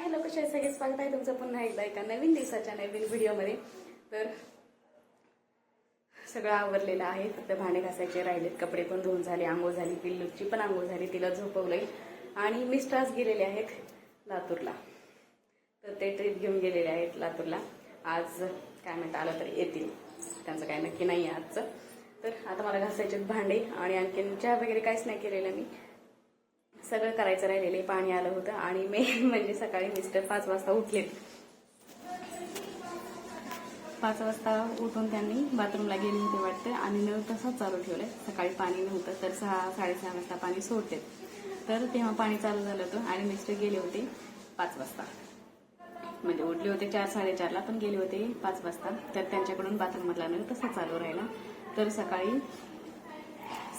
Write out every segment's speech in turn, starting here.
Hello कशा सगळे स्वागत आहे तुमचं पुन्हा एकदा एका नवीन दिवसाच्या नवीन व्हिडिओमध्ये. तर सगळं आवरलेलं आहे. फक्त भांडे घासायचे राहिलेत. कपडे पण धुवून झाले आंघोळ झाली पिल्लूची पण आंघोळ झाली तिला झोपवलंय. आणि मिस्टर्स गेलेले आहेत लातूरला. तर ते ट्रिप घेऊन गेलेले आहेत लातूरला. आज काय म्हणता आलं तर येतील. त्यांचं काय नक्की नाही आहे आजचं. तर आता मला घासायचे भांडे आणि आणखीन चहा वगैरे काहीच नाही केलेलं मी. सगळं करायचं राहिलेले पाणी आलं होतं आणि मेन म्हणजे सकाळी मिस्टर पाच वाजता उठले. पाच वाजता उठून त्यांनी बाथरूमला गेले होते वाटतं आणि नळ तसाच चालू ठेवलाय. सकाळी पाणी नव्हतं तर सहा साडेसहा वाजता पाणी सोडते तर तेव्हा पाणी चालू झालं होतं आणि मिस्टर गेले होते पाच वाजता. म्हणजे उठले होते चार साडेचारला पण गेले होते पाच वाजता. तर त्यांच्याकडून बाथरूममधला नळ तसा चालू राहिला. तर सकाळी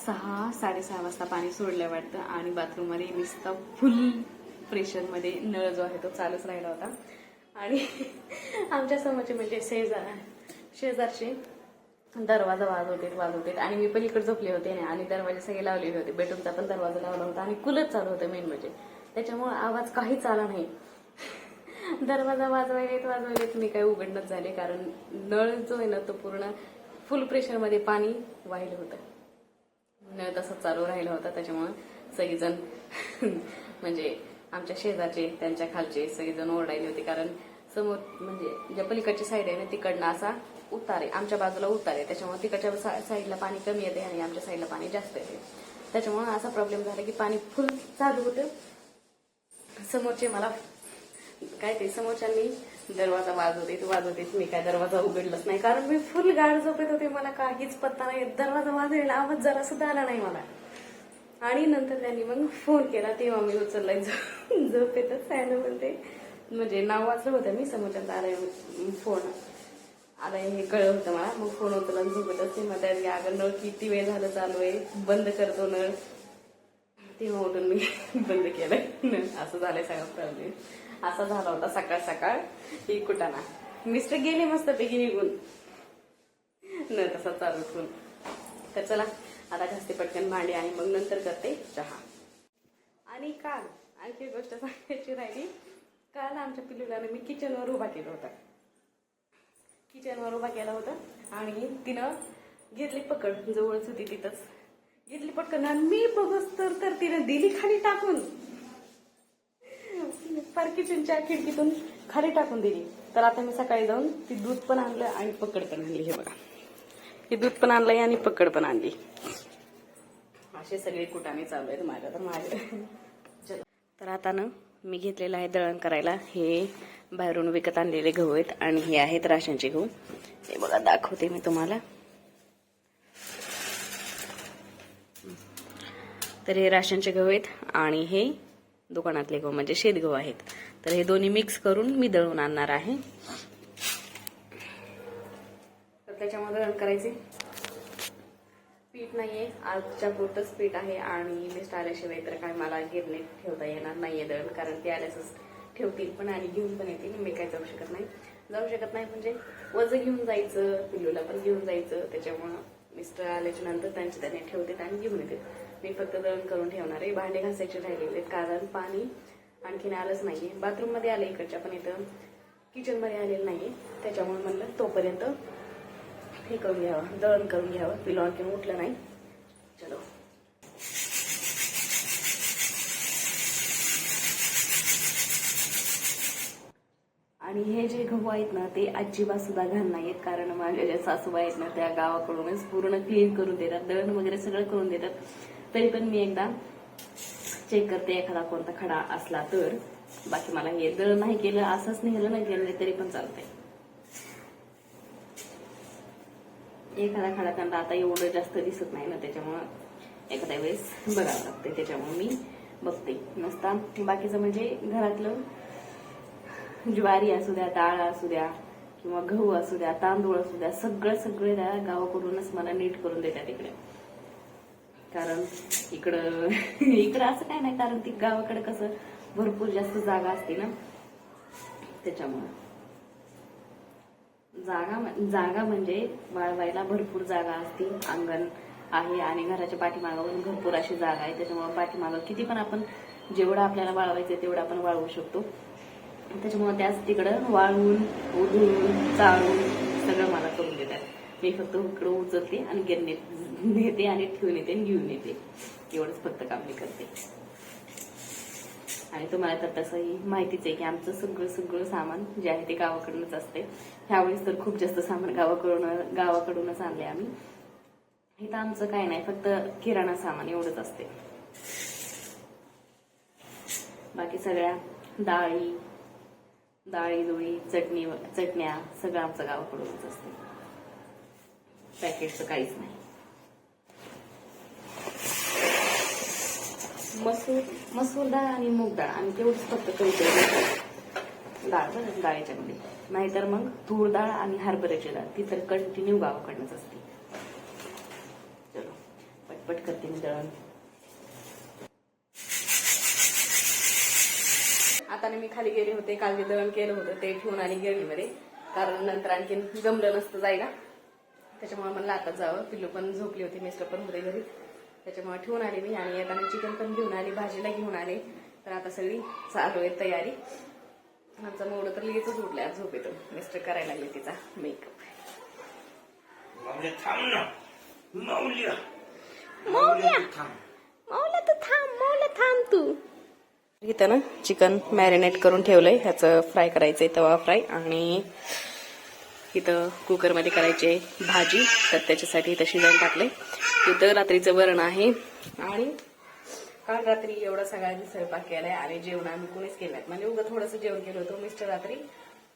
सहा साडेसहा वाजता पाणी सोडलं वाटतं आणि बाथरूममध्ये नुसता फुल प्रेशरमध्ये नळ जो आहे तो चालूच राहिला होता. आणि आमच्या समोरचे म्हणजे शेजार शेजारचे दरवाजा वाजवतेत वाजवतेत आणि मी पलीकडे झोपले होते ना आणि दरवाजे सगळे लावलेले होते. बेडरूमचा पण दरवाजा लावला होता आणि कुलच चालू होतं मेन म्हणजे. त्याच्यामुळे आवाज काहीच आला नाही. दरवाजा वाजवायलेत वाजवायलेत. मी काही उघडणंच झाले कारण नळ जो आहे ना तो पूर्ण फुल प्रेशरमध्ये पाणी वाहिलं होतं. नळ तसंच चालू राहिला होता त्याच्यामुळे सगळीजण म्हणजे आमच्या शेजारचे त्यांच्या खालचे सगळेजण ओरडायले होते. कारण समोर म्हणजे ज्या पलीकडची साईड आहे ना तिकडनं असा उतार आहे आमच्या बाजूला उतार. आहे त्याच्यामुळे तिकडच्या सा- साईडला पाणी कमी येते आणि आमच्या साईडला पाणी जास्त येते त्याच्यामुळे असा प्रॉब्लेम झाला की पाणी फुल चालू होतं. समोरचे मला काय ते समोरच्यांनी दरवाजा वाजवते वाजवते मी. काय दरवाजा उघडलाच नाही. कारण मी फुल गाड झोपत होते. मला काहीच पत्ता नाही. दरवाजा वाजवेला आवाज जरा सुद्धा आला नाही मला. आणि नंतर त्यांनी मग फोन केला. तेव्हा मी उचललाय. झो- झोपेतच त्यानं म्हणते. म्हणजे नाव वाचलं होतं मी. समोरच्या आलाय फोन आलाय हे कळलं होतं मला. मग फोन उचलला झोपेतच ते म्हणतात अगं नळ किती वेळ झालं चालू आहे. बंद करतो नळ. तेव्हा उठून मी बंद केलंय. असं झालंय सगळा प्रॉब्लेम. असा झाला होता सकाळ सकाळ. ही कुटाणा मिस्टर गेले मस्त पैकी निघून. न तसा चालू तर चला आता घासते पटकन भांडी आणि मग नंतर करते चहा. आणि काल आणखी गोष्ट सांगायची राहिली. काल आमच्या पिल्लूला मी किचनवर उभा केला होता. किचनवर उभा केला होता आणि तिनं घेतली पकड जवळच होती तिथंच. घेतली पटकन आणि मी बघस तर तर तिनं दिली खाली टाकून. किचनच्या खिडकीतून खाली टाकून दिली. तर आता मी सकाळी जाऊन ती दूध पण आणलं आणि पकड पण आणली. हे बघा. हे दूध पण आणलंय आणि पकड पण आणली. असे सगळे कुटाने चालू आहेत माझ्या तर माझ्या तर आता ना मी घेतलेलं आहे दळण करायला. हे बाहेरून विकत आणलेले गहू आहेत आणि हे आहेत राशनचे गहू. हे बघा दाखवते मी तुम्हाला. तर हे राशनचे गहू आहेत आणि हे दुकानातले गहू म्हणजे शेतगहू आहेत. तर हे दोन्ही मिक्स करून मी दळून आणणार आहे. तर त्याच्यामध्ये दळण करायचे. पीठ नाहीये. आजच्या पुरतच पीठ आहे आणि मिस्ट आल्याशिवाय तर काय मला गिरणे ठेवता येणार नाहीये दळण कारण ते आल्यासच ठेवतील पण आणि घेऊन पण येतील. मी काय जाऊ शकत नाही. जाऊ शकत नाही म्हणजे वज घेऊन जायचं पिल्लूला पण घेऊन जायचं. त्याच्यामुळं मिस्टर आल्याच्यानंतर त्यांचे त्यांनी ठेवतात आणि घेऊन येतात. मी फक्त दळण करून ठेवणार आहे. भांडे घासायचे राहिलेले आहेत, कारण पाणी आणखीन आलंच नाही आहे बाथरूममध्ये आलं इकडच्या पण इथं किचनमध्ये आलेलं आलेलं नाहीये. त्याच्यामुळे म्हणलं तोपर्यंत हे करून घ्यावं दळण करून घ्यावं. पिलो आणखीन उठलं नाही. चलो. आणि हे जे गहू आहेत ना ते अजिबात सुद्धा घाण नाहीयेत कारण माझ्या ज्या सासूबा आहेत ना त्या गावाकडूनच पूर्ण क्लीन करून देतात. दळण वगैरे सगळं करून देतात. तरी पण मी एकदा चेक करते एखादा कोणता खडा असला तर. बाकी मला हे दळ नाही केलं असंच नेलं नाही केलं तरी पण चालतंय. एखादा खडा त्यांना आता एवढं जास्त दिसत नाही ना त्याच्यामुळं एखाद्या वेळेस बघावं लागते त्याच्यामुळे मी बघते नसता बाकीचं म्हणजे घरातलं ज्वारी असू द्या डाळ असू द्या किंवा गहू असू द्या तांदूळ असू द्या सगळं सगळे त्या गावाकडूनच मला नीट करून देतात इकडे. कारण इकडं इकडं असं काय नाही कारण ती गावाकडे कसं भरपूर जास्त जागा असते ना. त्याच्यामुळं. जागा जागा म्हणजे वाळवायला भरपूर जागा असते. अंगण आहे आणि घराच्या पाठीमागावर भरपूर अशी जागा आहे. त्याच्यामुळे पाठीमागं किती पण आपण जेवढं आपल्याला वाळवायचं तेवढं आपण वाळवू शकतो. त्याच्यामुळे त्याच तिकडं वाळवून उधळून चाळून सगळं मला करून देतात. मी फक्त इकडं उचलते आणि गिरणे नेते आणि ठेवून येते आणि घेऊन येते एवढंच फक्त काम मी करते. आणि तुम्हाला तर तसंही माहितीच आहे की आमचं सगळं सगळं सामान जे आहे ते गावाकडूनच असते ह्यावेळेस तर खूप जास्त सामान गावाकडून गावाकडूनच आणले आम्ही. इथं आमचं काय नाही फक्त किराणा सामान एवढंच असते बाकी सगळ्या डाळी डाळी दुळी चटणी चटण्या सगळं आमचं गावाकडूनच असते पॅकेटचं काहीच नाही. मसूर मसूर डाळ आणि मूग डाळ. आणि तेवढीच फक्त कधीतरी डाळ बरं डाळीच्या नाहीतर मग तूर डाळ आणि हरभऱ्याची डाळ. ती तर कंटिन्यू गावाकडनंच असते. चलो पटपट करते मी दळण. आता मी खाली गेले होते. काल जे दळण केलं होतं ते ठेवून आली गिरणीमध्ये. कारण नंतर आणखीन जमलं नसतं जायला. त्याच्यामुळे मला आता जावं. पिल्लू पण झोपली होती. मिस्टर पण होते घरी. त्याच्यामुळे ठेवून आले मी आणि येताना चिकन पण घेऊन आले भाजीला घेऊन आले. तर आता सगळी चालू आहे तयारी. आमचा मोड तर लगेचच उठलाय झोपेतून. मिस्टर करायला लागले तिचा मेकअप थांब ना. माऊल्या माऊल्या. थांब. मौला तर थांब मौला थांब तू. इथं ना चिकन मॅरिनेट करून ठेवलंय. ह्याचं फ्राय करायचंय तवा फ्राय आणि इथं कुकरमध्ये करायचे भाजी तर त्याच्यासाठी इथं शिजवून टाकले. इथं रात्रीचं वरण आहे. आणि काल रात्री एवढा सगळ्यांनी स्वयंपाक केलाय आणि जेवण आम्ही कोणीच केलं नाही. म्हणजे उगं थोडंसं जेवण केलं होतं. मिस्टर रात्री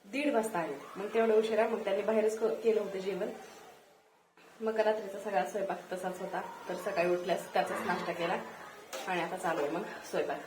दीड वाजता आले. मग तेवढं उशिरा मग त्यांनी बाहेरच क- केलं होतं जेवण. मग रात्रीचा सगळा स्वयंपाक तसाच होता. तर सकाळी उठल्यास त्याचाच नाश्ता केला. आणि आता चालू आहे मग स्वयंपाक.